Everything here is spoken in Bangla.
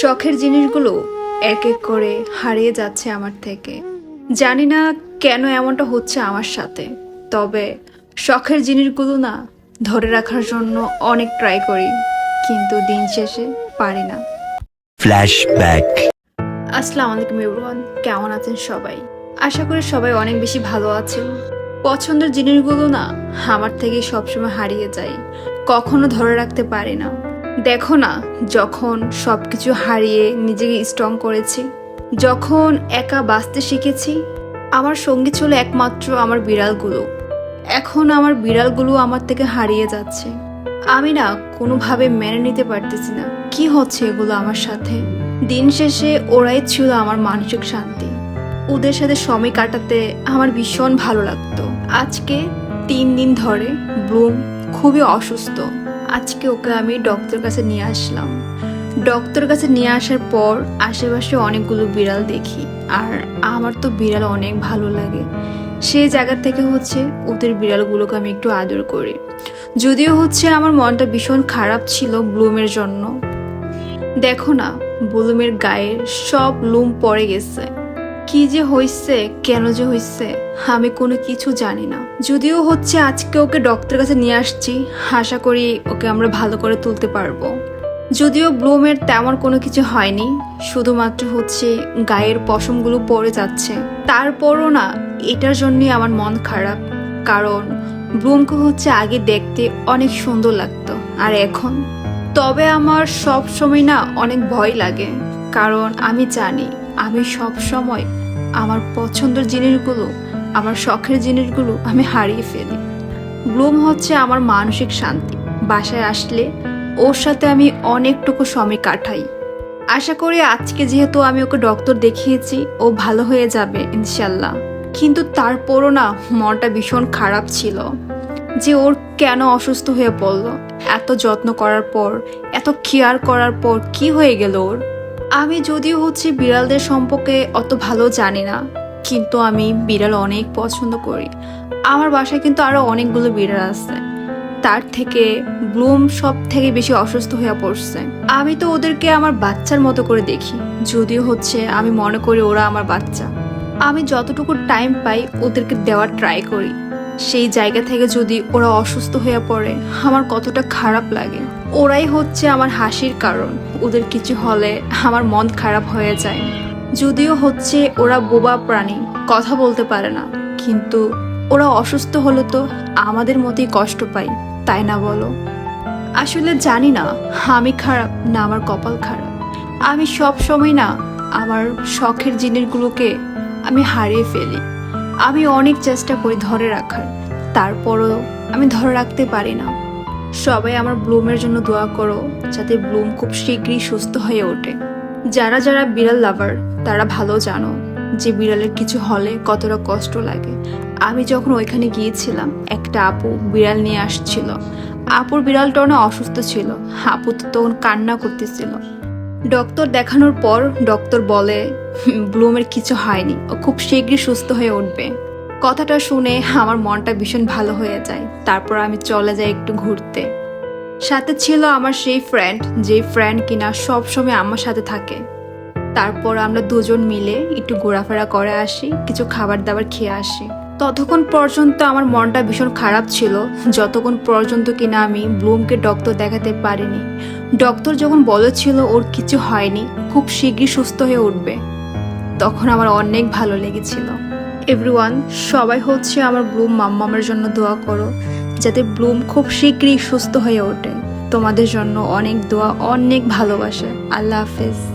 শখের জিনিসগুলো এক এক করে হারিয়ে যাচ্ছে আমার থেকে। জানি না কেন এমনটা হচ্ছে আমার সাথে তবে শখের জিনিসগুলো না ধরে রাখার জন্য অনেক ট্রাই করি কিন্তু দিন শেষে পারি না। Flashback. আসসালামু আলাইকুম এভরিওয়ান কেমন আছেন সবাই? আশা করি সবাই অনেক বেশি ভালো আছেন। পছন্দের জিনিসগুলো না আমার থেকে সবসময় হারিয়ে যায় কখনো ধরে রাখতে পারি না। দেখো না যখন সব কিছু হারিয়ে নিজেকে স্ট্রং করেছি, যখন একা বাঁচতে শিখেছি, আমার সঙ্গী ছিল একমাত্র আমার বিড়ালগুলো। এখন আমার বিড়ালগুলো আমার থেকে হারিয়ে যাচ্ছে। আমি না কোনোভাবে মেনে নিতে পারতেছি না। কি হচ্ছে এগুলো আমার সাথে? দিন শেষে ওরাই ছিল আমার মানসিক শান্তি। ওদের সাথে সময় কাটাতে আমার ভীষণ ভালো লাগতো। আজকে তিন দিন ধরে ব্লুম খুবই অসুস্থ। আজকে ওকে আমি ডক্টর কাছে নিয়ে আসলাম। ডক্টর কাছে নিয়ে আসার পর আশেপাশে অনেকগুলো বিড়াল দেখি, আর আমার তো বিড়াল অনেক ভালো লাগে। সেই জায়গা থেকে হচ্ছে ওদের বিড়ালগুলোকে আমি একটু আদর করি। যদিও হচ্ছে আমার মনটা ভীষণ খারাপ ছিল ব্লুমের জন্য। দেখো না, ব্লুমের গায়ের সব লুম পড়ে গেছে। কি যে হইছে, কেন যে হইছে, আমি কোনো কিছু জানি না। যদিও হচ্ছে আজকে ওকে ডক্টর কাছে নিয়ে আসছি, আশা করি ওকে আমরা ভালো করে তুলতে পারব। যদিও ব্লুমের তেমন কোনো কিছু হয়নি, শুধুমাত্র হচ্ছে গায়ের পশমগুলো পড়ে যাচ্ছে। তারপরও না, এটার জন্যই আমার মন খারাপ, কারণ ব্লুমকে হচ্ছে আগে দেখতে অনেক সুন্দর লাগতো, আর এখন? তবে আমার সব সময় না অনেক ভয় লাগে, কারণ আমি জানি আমি সব সময় আমার পছন্দের জিনিসগুলো, আমার শখের জিনিসগুলো আমি হারিয়ে ফেলি। ব্লুম হচ্ছে আমার মানসিক শান্তি। বাসায় আসলে ওর সাথে আমি অনেকটুকু সময় কাটাই। আশা করি আজকে যেহেতু আমি ওকে ডক্টর দেখিয়েছি, ও ভালো হয়ে যাবে, ইনশাল্লাহ। কিন্তু তারপরও না মনটা ভীষণ খারাপ ছিল। যে ওর কেন অসুস্থ হয়ে পড়ল? এত যত্ন করার পর, এত কেয়ার করার পর কি হয়ে গেল ওর? আমি যদিও হচ্ছে বিড়ালদের সম্পর্কে অত ভালো জানি না, কিন্তু আমি বিড়াল অনেক পছন্দ করি। আমার বাসায় কিন্তু আরও অনেকগুলো বিড়াল আছে। তার থেকে ব্লুম সব থেকে বেশি অসুস্থ হয়ে পড়ছে। আমি তো ওদেরকে আমার বাচ্চার মতো করে দেখি, যদিও হচ্ছে আমি মনে করি ওরা আমার বাচ্চা। আমি যতটুকু টাইম পাই ওদেরকে দেওয়ার ট্রাই করি। সেই জায়গা থেকে যদি ওরা অসুস্থ হয়ে পড়ে, আমার কতটা খারাপ লাগে। ওরাই হচ্ছে আমার হাসির কারণ। ওদের কিছু হলে আমার মন খারাপ হয়ে যায়। যদিও হচ্ছে ওরা বোবা প্রাণী, কথা বলতে পারে না। কিন্তু ওরা অসুস্থ হলে তো আমাদের মতোই কষ্ট পাই, তাই না বলো? আসলে জানি না, আমি খারাপ না আমার কপাল খারাপ। আমি সব সময় না আমার শখের জিনিসগুলোকে আমি হারিয়ে ফেলি। আমি অনেক চেষ্টা করি ধরে রাখার। তারপরও আমি ধরে রাখতে পারি না। সবাই আমার ব্লুমের জন্য দোয়া করো, যাতে ব্লুম খুব শীঘ্রই সুস্থ হয়ে ওঠে। যারা যারা বিড়াল লাভার, তারা ভালো জানো যে বিড়ালের কিছু হলে কতটা কষ্ট লাগে। আমি যখন ওইখানে গিয়েছিলাম, একটা আপু বিড়াল নিয়ে আসছিল। আপুর বিড়ালটা না অসুস্থ ছিল। আপু তো তখন কান্না করতেছিল। ডক্টর দেখানোর পর ডক্টর বলে ব্লুমের কিছু হয়নি। ও খুব শীঘ্রই সুস্থ হয়ে উঠবে। কথাটা শুনে আমার মনটা ভীষণ ভালো হয়ে যায়। তারপর আমি চলে যাই একটু ঘুরতে। সাথে ছিল আমার সেই ফ্রেন্ড যে ফ্রেন্ড কিনা সব সময় আমার সাথে থাকে। তারপর আমরা দুজন মিলে একটু ঘোরাফেরা করে আসি, কিছু খাবার দাবার খেয়ে আসি। ততক্ষণ পর্যন্ত আমার মনটা ভীষণ খারাপ ছিল। যতক্ষণ পর্যন্ত কিনা আমি ব্লুমকে ডক্টর দেখাতে পারিনি। ডক্টর যখন বলেছিল ওর কিছু হয়নি, খুব শীঘ্রই সুস্থ হয়ে উঠবে। তখন আমার অনেক ভালো লেগেছিল। এভরিওয়ান সবাই হচ্ছে আমার ব্লুম মাম্মামের জন্য দোয়া করো, যাতে ব্লুম খুব শীঘ্রই সুস্থ হয়ে ওঠে। তোমাদের জন্য অনেক দোয়া, অনেক ভালোবাসা। আল্লাহ হাফেজ।